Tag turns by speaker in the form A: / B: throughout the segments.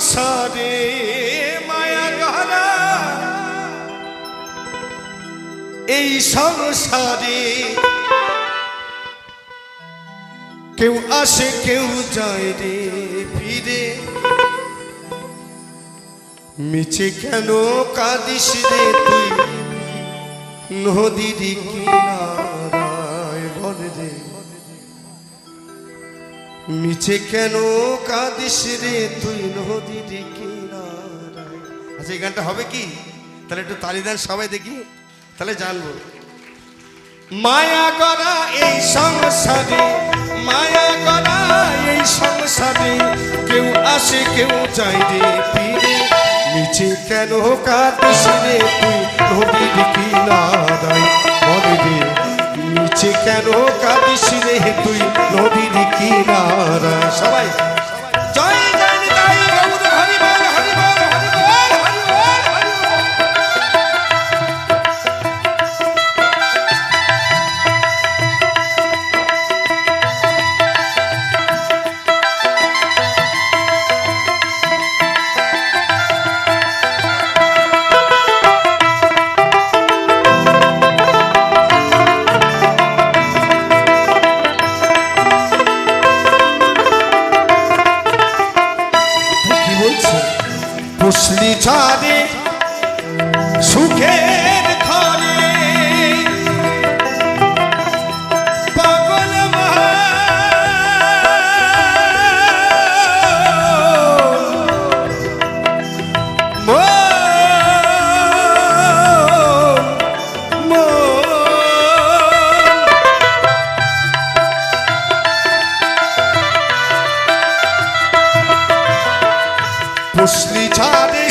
A: সংসারে মায়া গহনা। এই সংসারে কেউ আসে, কেউ যায় রে ফিরে। মিছে কেন কাঁদিস রে তুই? নদীর কিনারায় মিছে কেন কাঁদিস রে তুই নদীর কিনারায়? আচ্ছা এই গানটা হবে কি? তাহলে একটু তালি দেন সবাই দেখি। তাহলে জানব। মায়া করা এই সংসারে, মায়া করা এই সংসারে, কেউ আসে, কেউ যায় রে ফিরে। নিচে কেন কাঁদিস রে তুই নদীর কিনারায়? মনে রে। নিচে কেন কাঁদিস রে তুই? নদীর কিনারা সবাই পুষলি ছাদে সুখের ঘরে। পাগল ছাদে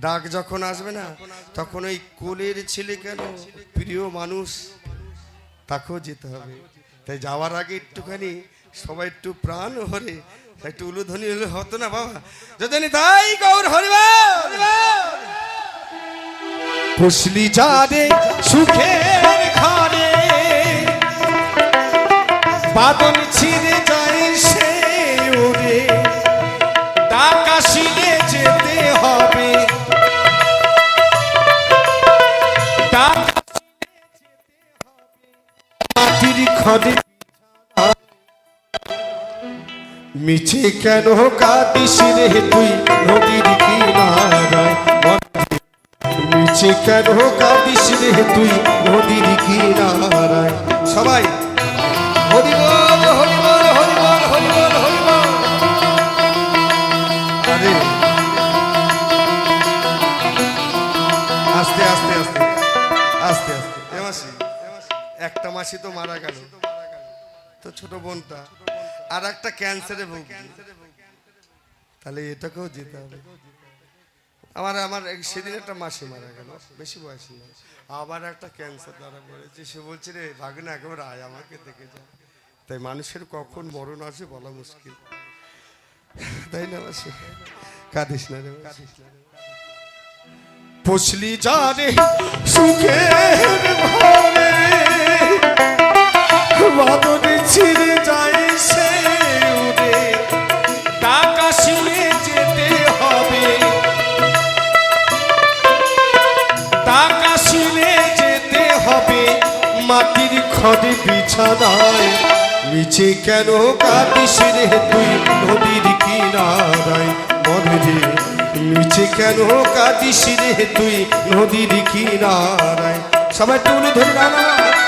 A: ডাক যখন আসবে না, তখন ওই কোলের ছেলে কেন? প্রিয় মানুষ, তাকেও যেতে হবে। তাই যাওয়ার আগে একটুখানি সবাই একটু প্রাণ হরে একটু উলুধ্বনি হলে হতো না বাবা? যদি তাই গৌর হরিবল! পুষলি মিছে কেন কাঁদিস রে তুই নদীর কিনারায়? মিছে কেন কাঁদিস রে তুই নদীর কিনারায়? সবাই। হরি বল হরি বল হরি বল হরি বল হরি বল আরে। আস্তে আস্তে আস্তে আস্তে আস্তে। এ মাসি একটা মাসি তো মারা গেল। তো ছোট বোনটা। আর একটা ক্যান্সারে ভুগছে তাহলে এটাকেও যেতে হবে। আমার আমার সেদিন একটা মাসি মারা গেল। বেশি বয়সী আবার একটা ক্যান্সার ধরা পড়েছে সে বলছে, রে ভাগনা, একেবারে আয়, আমাকে দেখে যা। তাই মানুষের কখন মরণ আসে বলা মুশকিল। তাই না মাসি? কাঁদিস না রে কাঁদিস না রে। পুষলি জানে সুখের ঘরে বাদনে ছিঁড়ে যায় সে উড়ে। টাকা শিলে যেতে হবে। টাকা শিলে যেতে হবে। মাটির খড়ে বিছানায়। নিচে কেন কাঁদিস রে তুই নদীর কিনারায়? মনে নিচে কেন কাঁদিস রে তুই নদীর কিনারায়? সবাই টুলু ধরে দাঁড়া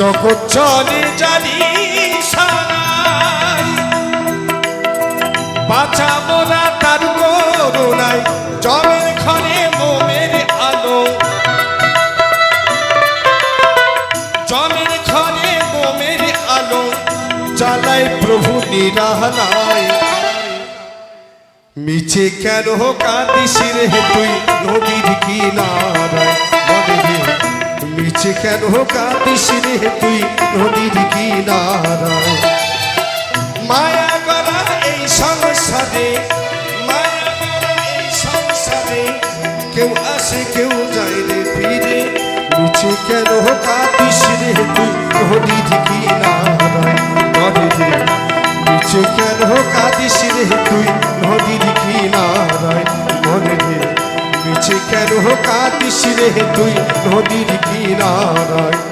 A: জগৎ চলে জানি বাঁচাবো না তার করুণায় জমের ক্ষণে মোমের আলো। জমের ক্ষণে মোমের আলো, জ্বালায় প্রভু নিরাহানায় মিছে কেন কাঁদিস রে তুই নদীর কিনারায়? মিছে কেন কাঁদিস রে তুই? নদীর কিনারা মায়া করা এই সংসারে কেউ আসে, কেউ যায় রে ফিরে। মিছে কেন কাঁদিস রে তুই? নদীর কিনারায় রে তুই নদীর কিনারায়।